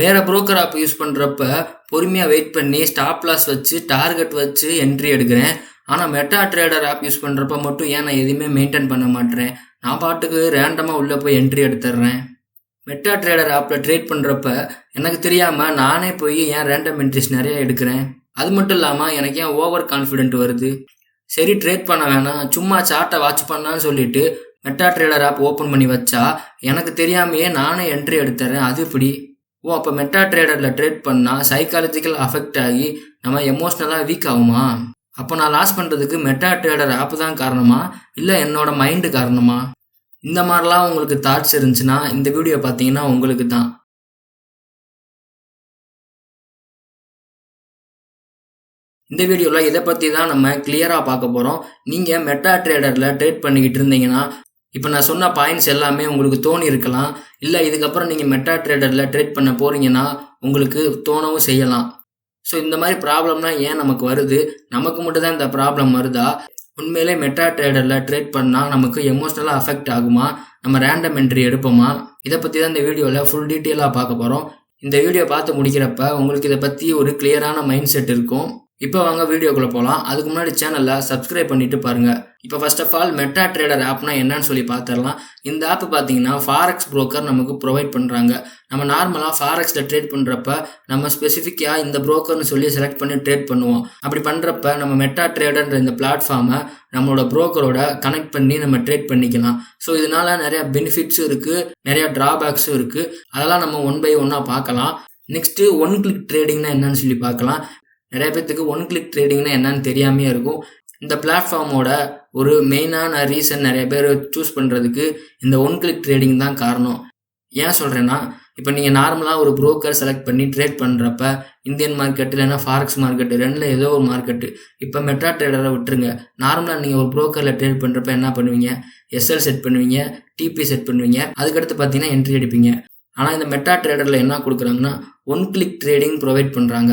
வேறு broker app use பண்ணுறப்ப பொறுமையாக வெயிட் பண்ணி ஸ்டாப் லாஸ் வச்சு டார்கெட் வச்சு என்ட்ரி எடுக்கிறேன். ஆனால் மெட்டா ட்ரேடர் ஆப் யூஸ் பண்ணுறப்ப மட்டும் ஏன் நான் எதுவுமே மெயின்டைன் பண்ண மாட்டேறேன்? நான் பாட்டுக்கு ரேண்டமாக உள்ளே போய் என்ட்ரி எடுத்துடுறேன் மெட்டா ட்ரேடர் ஆப்பில் ட்ரேட் பண்ணுறப்ப எனக்கு தெரியாமல் நானே போய் ஏன் ரேண்டம் என்ட்ரிஸ் நிறைய எடுக்கிறேன்? அது மட்டும் இல்லாமல் எனக்கு ஏன் ஓவர் கான்ஃபிடென்ட் வருது? சரி ட்ரேட் பண்ண வேணாம். சும்மா சார்ட்டை வாட்ச் பண்ணான்னு சொல்லிட்டு மெட்டா ட்ரேடர் ஆப் ஓப்பன் பண்ணி வச்சா எனக்கு தெரியாமையே நானே என்ட்ரி எடுத்துறேன் அது இப்படி ஓ அப்போ மெட்டா ட்ரேடரில் ட்ரேட் பண்ணால் சைக்காலஜிக்கல் அஃபெக்ட் ஆகி நம்ம எமோஷ்னலாக வீக் ஆகுமா? அப்போ நான் லாஸ் பண்ணுறதுக்கு மெட்டா ட்ரேடர் ஆப் தான் காரணமா? இல்லை என்னோட மைண்டு காரணமா? இந்த மாதிரிலாம் உங்களுக்கு தாட்ஸ் இருந்துச்சுன்னா இந்த வீடியோ பார்த்தீங்கன்னா உங்களுக்கு தான். இந்த வீடியோவில் இதை பற்றி தான் நம்ம கிளியராக பார்க்க போகிறோம் நீங்கள் மெட்டா ட்ரேடரில் ட்ரேட் பண்ணிக்கிட்டு இருந்தீங்கன்னா இப்போ நான் சொன்ன பாயிண்ட்ஸ் எல்லாமே உங்களுக்கு தோணி இருக்கலாம் இல்லை இதுக்கப்புறம் நீங்கள் மெட்டா ட்ரேடரில் ட்ரேட் பண்ண போகிறீங்கன்னா உங்களுக்கு தோணவும் செய்யலாம். ஸோ இந்த மாதிரி ப்ராப்ளம்லாம் ஏன் நமக்கு வருது? நமக்கு மட்டும் தான் இந்த ப்ராப்ளம் வருதா? உண்மையிலே மெட்டா ட்ரேடரில் ட்ரேட் பண்ணால் நமக்கு எமோஷ்னலாக அஃபெக்ட் ஆகுமா? நம்ம ரேண்டம் என்ட்ரி எடுப்போமா? இதை பற்றி தான் இந்த வீடியோவில் ஃபுல் டீட்டெயிலாக பார்க்க போகிறோம் இந்த வீடியோ பார்த்து முடிக்கிறப்ப உங்களுக்கு இதை பற்றி ஒரு கிளியரான மைண்ட் செட் இருக்கும். இப்போ வாங்க வீடியோக்குள்ளே போகலாம் அதுக்கு முன்னாடி சேனலில் சப்ஸ்கிரைப் பண்ணிட்டு பாருங்கள் இப்போ first of all meta trader Apna என்னன்னு சொல்லி பார்த்துடலாம் இந்த ஆப் பார்த்தீங்கன்னா ஃபாரெக்ஸ் புரோக்கர் நமக்கு ப்ரொவைட் பண்ணுறாங்க நம்ம நார்மலாக ஃபாரெக்ஸில் ட்ரேட் பண்ணுறப்ப நம்ம ஸ்பெசிஃபிக்காக இந்த புரோக்கர்னு சொல்லி செலக்ட் பண்ணி ட்ரேட் பண்ணுவோம். அப்படி பண்ணுறப்ப நம்ம மெட்டா ட்ரேடர்ன்ற இந்த பிளாட்ஃபார்மை நம்மளோட புரோக்கரோட கனெக்ட் பண்ணி நம்ம ட்ரேட் பண்ணிக்கலாம். ஸோ இதனால நிறையா பெனிஃபிட்ஸும் இருக்குது நிறையா ட்ராபேக்ஸும் இருக்குது அதெல்லாம் நம்ம ஒன் பை ஒன்னாக பார்க்கலாம். நெக்ஸ்ட்டு ஒன் கிளிக் ட்ரேடிங்னா என்னன்னு சொல்லி பார்க்கலாம். நிறைய பேர்த்துக்கு ஒன் கிளிக் ட்ரேடிங்னா என்னன்னு தெரியாமே இருக்கும். இந்த பிளாட்ஃபார்மோட ஒரு மெயினான ரீசன் நிறைய பேர் சூஸ் பண்ணுறதுக்கு இந்த ஒன் கிளிக் ட்ரேடிங் தான் காரணம். ஏன் சொல்கிறேன்னா இப்போ நீங்கள் நார்மலாக ஒரு புரோக்கர் செலக்ட் பண்ணி ட்ரேட் பண்ணுறப்ப இந்தியன் மார்க்கெட் இல்லைன்னா ஃபாரெக்ஸ் மார்க்கெட் ரெண்டில் ஏதோ ஒரு மார்க்கெட்டு இப்போ மெட்ரா ட்ரேடரை விட்டுருங்க. நார்மலாக நீங்கள் ஒரு புரோக்கரில் ட்ரேட் பண்ணுறப்ப என்ன பண்ணுவீங்க? எஸ்எல் செட் பண்ணுவீங்க டிபி செட் பண்ணுவீங்க. அதுக்கடுத்து பார்த்தீங்கன்னா என்ட்ரி எடுப்பீங்க ஆனால் இந்த மெட்டா ட்ரேடரில் என்ன கொடுக்குறாங்கன்னா ஒன் கிளிக் ட்ரேடிங் ப்ரொவைட் பண்ணுறாங்க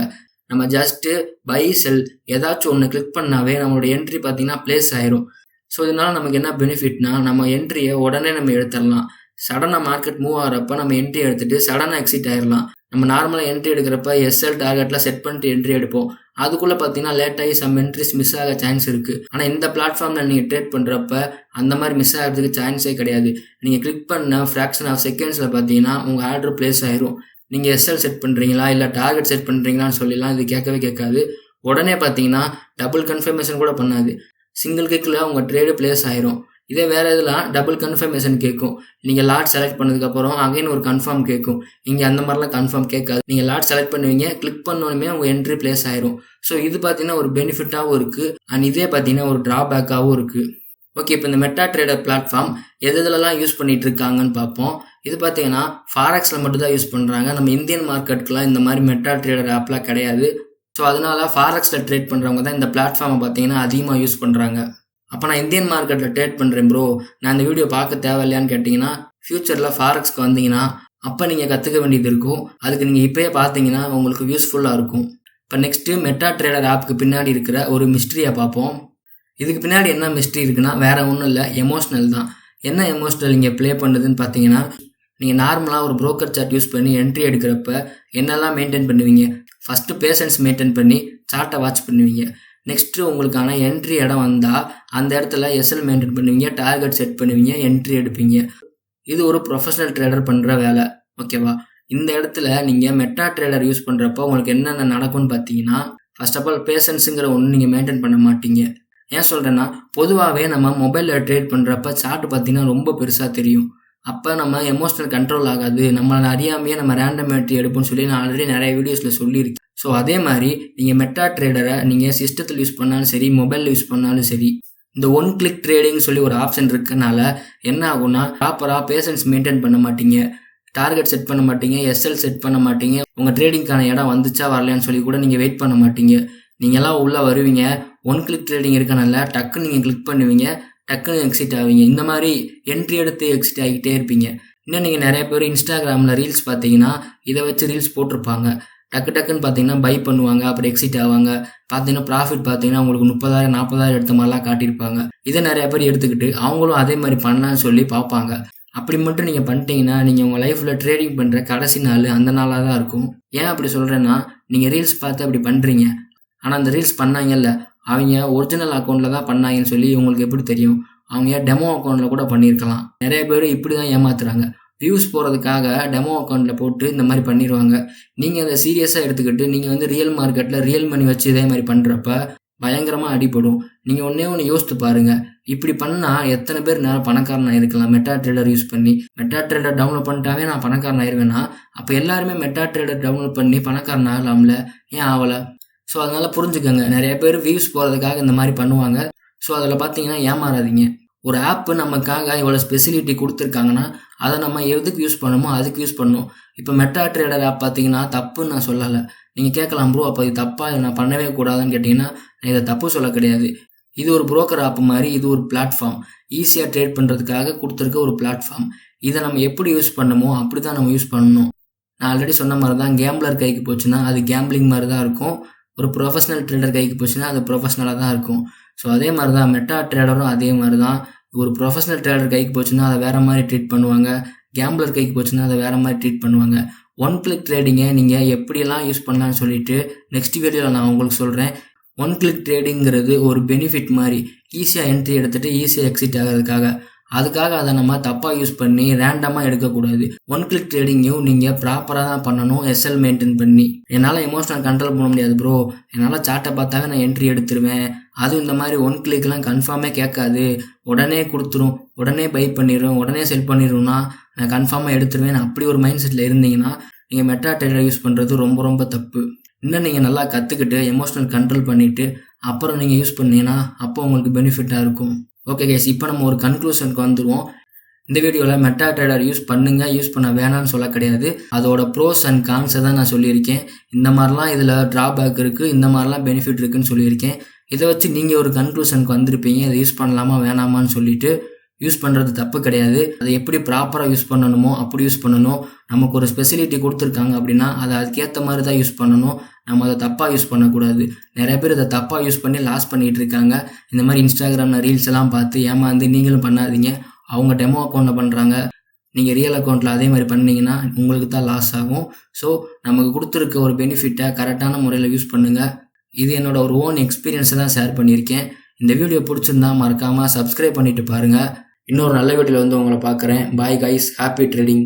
நம்ம ஜஸ்ட்டு பை செல் ஏதாச்சும் ஒன்று கிளிக் பண்ணாவே நம்மளோட என்ட்ரி பார்த்தீங்கன்னா ப்ளேஸ் ஆயிரும். ஸோ இதனால் நமக்கு என்ன பெனிஃபிட்னா நம்ம என்ட்ரியை உடனே நம்ம எடுத்துடலாம். சடனாக மார்க்கெட் மூவ் ஆகிறப்ப நம்ம என்ட்ரி எடுத்துகிட்டு சடனாக எக்ஸிட் ஆயிடலாம் நம்ம நார்மலாக என்ட்ரி எடுக்கிறப்ப எஸ்எல் டார்கெட்லாம் செட் பண்ணிட்டு என்ட்ரி எடுப்போம். அதுக்குள்ளே பார்த்தீங்கன்னா லேட் ஆகி சம் என்ட்ரிஸ் மிஸ் ஆக சான்ஸ் இருக்குது ஆனால் இந்த பிளாட்ஃபார்மில் நீங்கள் ட்ரேட் பண்ணுறப்ப அந்த மாதிரி மிஸ் ஆகிறதுக்கு சான்ஸே கிடையாது. நீங்கள் கிளிக் பண்ண ஃப்ராக்ஷன் ஆஃப் செகண்ட்ஸில் பார்த்தீங்கன்னா உங்கள் ஆர்டர் ப்ளேஸ் ஆயிரும். நீங்கள் எஸ்எல் செட் பண்ணுறீங்களா இல்லை டார்கெட் செட் பண்ணுறீங்களான்னு சொல்லிலாம் இது கேட்கவே கேட்காது. உடனே பார்த்தீங்கன்னா டபுள் கன்ஃபர்மேஷன் கூட பண்ணாது. சிங்கிள் கிக்கில் உங்கள் ட்ரேடு பிளேஸ் ஆயிரும். இதே வேறு இதெல்லாம் டபுள் கன்ஃபர்மேஷன் கேட்கும் நீங்கள் லாட் செலக்ட் பண்ணதுக்கப்புறம் அகைன் ஒரு கன்ஃபார்ம் கேட்கும் இங்கே அந்த மாதிரிலாம் கன்ஃபார்ம் கேட்காது. நீங்கள் லாட் செலக்ட் பண்ணுவீங்க. கிளிக் பண்ணோடனே உங்கள் என்ட்ரி பிளேஸ் ஆயிரும். ஸோ இது பார்த்தீங்கன்னா ஒரு பெனிஃபிட்டாகவும் இருக்குது அண்ட் இதே பார்த்தீங்கன்னா ஒரு ட்ராபேக்காகவும் இருக்குது ஓகே இப்போ இந்த மெட்டா ட்ரேடர் பிளாட்ஃபார்ம் எது எதுலலாம் யூஸ் பண்ணிகிட்டு இருக்காங்கன்னு பார்ப்போம் இது பார்த்தீங்கன்னா ஃபாரெக்ஸில் மட்டும்தான் யூஸ் பண்ணுறாங்க நம்ம இந்தியன் மார்க்கெட்டுக்குலாம் இந்த மாதிரி மெட்டா ட்ரேடர் ஆப்லாம் கிடையாது. ஸோ அதனால் ஃபாரெக்ஸில் ட்ரேட் பண்ணுறவங்க தான் இந்த பிளாட்ஃபார்மை பார்த்தீங்கன்னா அதிகமாக யூஸ் பண்ணுறாங்க அப்போ நான் இந்தியன் மார்க்கெட்டில் ட்ரேட் பண்ணுறேன் ப்ரோ நான் இந்த வீடியோ பார்க்க தேவையில்லையான்னு கேட்டிங்கன்னா ஃப்யூச்சரில் ஃபாரெக்ஸ்க்கு வந்தீங்கன்னா அப்போ நீங்கள் கற்றுக்க வேண்டியது இருக்கும். அதுக்கு நீங்கள் இப்போயே பார்த்தீங்கன்னா உங்களுக்கு யூஸ்ஃபுல்லாக இருக்கும். இப்போ நெக்ஸ்ட்டு மெட்டா ட்ரேடர் ஆப்புக்கு பின்னாடி இருக்கிற ஒரு மிஸ்ட்ரியை பார்ப்போம். இதுக்கு பின்னாடி என்ன மிஸ்ட்ரி இருக்குன்னா வேறு ஒன்றும் இல்லை எமோஷ்னல் தான். என்ன எமோஷ்னல் இங்கே ப்ளே பண்ணுதுன்னு பார்த்தீங்கன்னா நீங்கள் நார்மலாக ஒரு ப்ரோக்கர் சார்ட் யூஸ் பண்ணி என்ட்ரி எடுக்கிறப்ப என்னெல்லாம் மெயின்டைன் பண்ணுவீங்க? ஃபஸ்ட்டு பேஷன்ஸ் மெயின்டைன் பண்ணி சார்ட்டை வாட்ச் பண்ணுவீங்க. நெக்ஸ்ட்டு உங்களுக்கான என்ட்ரி இடம் வந்தால் அந்த இடத்துல எஸ்எல் மெயின்டைன் பண்ணுவீங்க டார்கெட் செட் பண்ணுவீங்க என்ட்ரி எடுப்பீங்க. இது ஒரு ப்ரொஃபஷனல் ட்ரேடர் பண்ணுற வேலை ஓகேவா இந்த இடத்துல நீங்கள் மெட்டா ட்ரேடர் யூஸ் பண்ணுறப்போ உங்களுக்கு என்னென்ன நடக்கும்னு பார்த்தீங்கன்னா ஃபர்ஸ்ட் ஆஃப் ஆல் பேஷன்ஸுங்கிற ஒன்று நீங்கள் மெயின்டைன் பண்ண மாட்டீங்க. ஏன் சொல்கிறேன்னா பொதுவாகவே நம்ம மொபைலில் ட்ரேட் பண்ணுறப்ப சார்ட் பார்த்தீங்கன்னா ரொம்ப பெருசாக தெரியும். அப்போ நம்ம எமோஷனல் கண்ட்ரோல் ஆகாது. நம்மளை அறியாமையே நம்ம ரேண்டம் என்ட்ரி எடுப்போம்னு சொல்லி நான் ஆல்ரெடி நிறைய வீடியோஸில் சொல்லியிருக்கேன். ஸோ அதே மாதிரி நீங்கள் மெட்டா ட்ரேடரை நீங்கள் சிஸ்டத்தில் யூஸ் பண்ணாலும் சரி மொபைலில் யூஸ் பண்ணாலும் சரி இந்த ஒன் கிளிக் ட்ரேடிங் சொல்லி ஒரு ஆப்ஷன் இருக்கனால என்ன ஆகும்னா ப்ராப்பராக பேஷன்ஸ் மெயின்டைன் பண்ண மாட்டீங்க. டார்கெட் செட் பண்ண மாட்டீங்க. எஸ்எல் செட் பண்ண மாட்டீங்க. உங்கள் ட்ரேடிங்க்கான இடம் வந்துச்சா வரலையான்னு சொல்லி கூட நீங்கள் வெயிட் பண்ண மாட்டீங்க. நீங்கள்லாம் உள்ளே வருவீங்க. ஒன் கிளிக் ட்ரேடிங் இருக்கனால டக்குன்னு நீங்கள் கிளிக் பண்ணுவீங்க. டக்குன்னு எக்ஸிட் ஆவீங்க. இந்த மாதிரி என்ட்ரி எடுத்து எக்ஸிட் ஆகிட்டே இருப்பீங்க. இன்னும் நீங்கள் நிறைய பேர் இன்ஸ்டாகிராமில் ரீல்ஸ் பார்த்தீங்கன்னா இதை வச்சு ரீல்ஸ் போட்டிருப்பாங்க. டக்கு டக்குன்னு பார்த்தீங்கன்னா பை பண்ணுவாங்க அப்புறம் எக்ஸிட் ஆவாங்க. பார்த்தீங்கன்னா ப்ராஃபிட் பார்த்தீங்கன்னா உங்களுக்கு முப்பதாயிரம் நாற்பதாயிரம் எடுத்த மாதிரிலாம் காட்டியிருப்பாங்க. இதை நிறைய பேர் எடுத்துக்கிட்டு அவங்களும் அதே மாதிரி பண்ணலான்னு சொல்லி பார்ப்பாங்க. அப்படி மட்டும் நீங்கள் பண்ணிட்டீங்கன்னா நீங்கள் உங்கள் லைஃப்பில் ட்ரேடிங் பண்ணுற கடைசி நாள் அந்த நாளாக தான் இருக்கும். ஏன் அப்படி சொல்கிறேன்னா நீங்கள் ரீல்ஸ் பார்த்து அப்படி பண்ணுறீங்க ஆனால் அந்த ரீல்ஸ் பண்ணாங்கல்ல அவங்க ஒரிஜினல் அக்கௌண்ட்டில் தான் பண்ணாங்கன்னு சொல்லி உங்களுக்கு எப்படி தெரியும்? அவங்க டெமோ அக்கௌண்ட்டில் கூட பண்ணியிருக்கலாம். நிறைய பேர் இப்படி தான் ஏமாத்துறாங்க வியூஸ் போகிறதுக்காக டெமோ அக்கௌண்ட்டில் போட்டு இந்த மாதிரி பண்ணிடுவாங்க நீங்கள் அதை சீரியஸாக எடுத்துக்கிட்டு நீங்கள் வந்து ரியல் மார்க்கெட்டில் ரியல் மணி வச்சு இதே மாதிரி பண்ணுறப்ப பயங்கரமாக அடிபடும். நீங்கள் ஒன்றே ஒன்று யோசித்து பாருங்கள் இப்படி பண்ணால் எத்தனை பேர் நேரம் பணக்காரன் ஆயிருக்கலாம் மெட்டா ட்ரேடர் யூஸ் பண்ணி மெட்டா ட்ரேடர் டவுன்லோட் பண்ணிட்டாவே நான் பணக்காரன் ஆயிருவேன்னா அப்போ எல்லாருமே மெட்டா ட்ரேடர் டவுன்லோட் பண்ணி பணக்காரன் ஆகலாம்ல? ஏன் ஆகலை? ஸோ அதனால் புரிஞ்சுக்கோங்க. நிறைய பேர் வியூஸ் போகிறதுக்காக இந்த மாதிரி பண்ணுவாங்க. ஸோ அதில் பார்த்தீங்கன்னா ஏமாறாதீங்க. ஒரு ஆப்பு நமக்காக இவ்வளோ ஸ்பெசிலிட்டி கொடுத்துருக்காங்கன்னா அதை நம்ம எதுக்கு யூஸ் பண்ணணுமோ அதுக்கு யூஸ் பண்ணணும். இப்போ மெட்டா ட்ரேடர் ஆப் பார்த்தீங்கன்னா தப்புன்னு நான் சொல்லலை. நீங்கள் கேட்கலாம் ப்ரோ அப்போ இது தப்பாக இதை நான் பண்ணவே கூடாதுன்னு கேட்டிங்கன்னா நான் இதை தப்பு சொல்ல கிடையாது. இது ஒரு புரோக்கர் ஆப் மாதிரி இது ஒரு பிளாட்ஃபார்ம் ஈஸியாக ட்ரேட் பண்ணுறதுக்காக கொடுத்துருக்க ஒரு பிளாட்ஃபார்ம் இதை நம்ம எப்படி யூஸ் பண்ணணுமோ அப்படி தான் நம்ம யூஸ் பண்ணணும். நான் ஆல்ரெடி சொன்ன மாதிரி தான் கேம்லர் கைக்கு போச்சுன்னா அது கேம்பிளிங் மாதிரி தான் இருக்கும். ஒரு ப்ரொஃபஷனல் ட்ரேடர் கைக்கு போச்சுன்னா அது ப்ரொஃபஷனலாக தான் இருக்கும். ஸோ அதே மாதிரி தான் மெட்டா ட்ரேடரும் அதே மாதிரி தான் ஒரு ப்ரொஃபஷனல் ட்ரேடர் கைக்கு போச்சுன்னா அதை வேறு மாதிரி ட்ரீட் பண்ணுவாங்க. கேம்பிளர் கைக்கு போச்சுன்னா அதை வேறு மாதிரி ட்ரீட் பண்ணுவாங்க. ஒன் கிளிக் ட்ரேடிங்கை நீங்கள் எப்படியெல்லாம் யூஸ் பண்ணலாம்னு சொல்லிட்டு நெக்ஸ்ட் வீடியோவில் நான் உங்களுக்கு சொல்கிறேன் ஒன் கிளிக் ட்ரேடிங்கிறது ஒரு பெனிஃபிட் மாதிரி ஈஸியாக என்ட்ரி எடுத்துகிட்டு ஈஸியாக எக்ஸிட் ஆகிறதுக்காக. அதுக்காக அதை நம்ம தப்பாக யூஸ் பண்ணி ரேண்டமாக எடுக்கக்கூடாது. ஒன் கிளிக் ட்ரேடிங்கையும் நீங்கள் ப்ராப்பராக தான் பண்ணணும் எஸ்எல் மெயின்டைன் பண்ணி. என்னால் எமோஷனல் கண்ட்ரோல் பண்ண முடியாது ப்ரோ என்னால் சார்ட்டை பார்த்தாவே நான் என்ட்ரி எடுத்துருவேன். அதுவும் இந்த மாதிரி ஒன் கிளிக்லாம் கன்ஃபார்மே கேட்காது. உடனே கொடுத்துரும் உடனே பை பண்ணிடும் உடனே செல் பண்ணிடும்னா நான் கன்ஃபார்மாக எடுத்துருவேன். அப்படி ஒரு மைண்ட் செட்டில் இருந்தீங்கன்னா நீங்கள் மெட்டா ட்ரேடர் யூஸ் பண்ணுறது ரொம்ப ரொம்ப தப்பு. இன்னும் நீங்கள் நல்லா கற்றுக்கிட்டு எமோஷனல் கண்ட்ரோல் பண்ணிவிட்டு அப்புறம் நீங்கள் யூஸ் பண்ணீங்கன்னா அப்போ உங்களுக்கு பெனிஃபிட்டாக இருக்கும். ஓகே கேஸ் இப்போ நம்ம ஒரு கன்க்ளூஷனுக்கு வந்துடுவோம் இந்த வீடியோவில் மெட்டா ட்ரேடர் யூஸ் பண்ணுங்கள் யூஸ் பண்ண வேணாம்னு சொல்ல கிடையாது. அதோட ப்ரோஸ் அண்ட் கான்ஸை தான் நான் சொல்லியிருக்கேன். இந்த மாதிரிலாம் இதில் ட்ராபேக் இருக்குது இந்த மாதிரிலாம் பெனிஃபிட் இருக்குதுன்னு சொல்லியிருக்கேன். இதை வச்சு நீங்கள் ஒரு கன்க்ளூஷனுக்கு வந்திருப்பீங்க அதை யூஸ் பண்ணலாமா வேணாமான்னு சொல்லிட்டு யூஸ் பண்ணுறது தப்பு கிடையாது. அதை எப்படி ப்ராப்பராக யூஸ் பண்ணணுமோ அப்படி யூஸ் பண்ணணும். நமக்கு ஒரு ஸ்பெசிலிட்டி கொடுத்துருக்காங்க அப்படின்னா அதை அதுக்கேற்ற மாதிரி தான் யூஸ் பண்ணணும். நம்ம அதை தப்பாக யூஸ் பண்ணக்கூடாது. நிறைய பேர் அதை தப்பாக யூஸ் பண்ணி லாஸ் பண்ணிகிட்டு இருக்காங்க. இந்த மாதிரி இன்ஸ்டாகிராமில் ரீல்ஸ் எல்லாம் பார்த்து ஏமாந்து நீங்களும் பண்ணாதீங்க. அவங்க டெமோ அக்கௌண்ட்டில் பண்ணுறாங்க நீங்கள் ரியல் அக்கௌண்ட்டில் அதே மாதிரி பண்ணிங்கன்னா உங்களுக்கு தான் லாஸ் ஆகும். ஸோ நமக்கு கொடுத்துருக்க ஒரு பெனிஃபிட்டை கரெக்டான முறையில் யூஸ் பண்ணுங்கள் இது என்னோட ஒரு ஓன் எக்ஸ்பீரியன்ஸை தான் ஷேர் பண்ணியிருக்கேன். இந்த வீடியோ பிடிச்சிருந்தா மறக்காமல் சப்ஸ்கிரைப் பண்ணிட்டு பாருங்கள் இன்னொரு நல்ல வீடியோவில் வந்து உங்களை பார்க்குறேன். Bye guys happy trading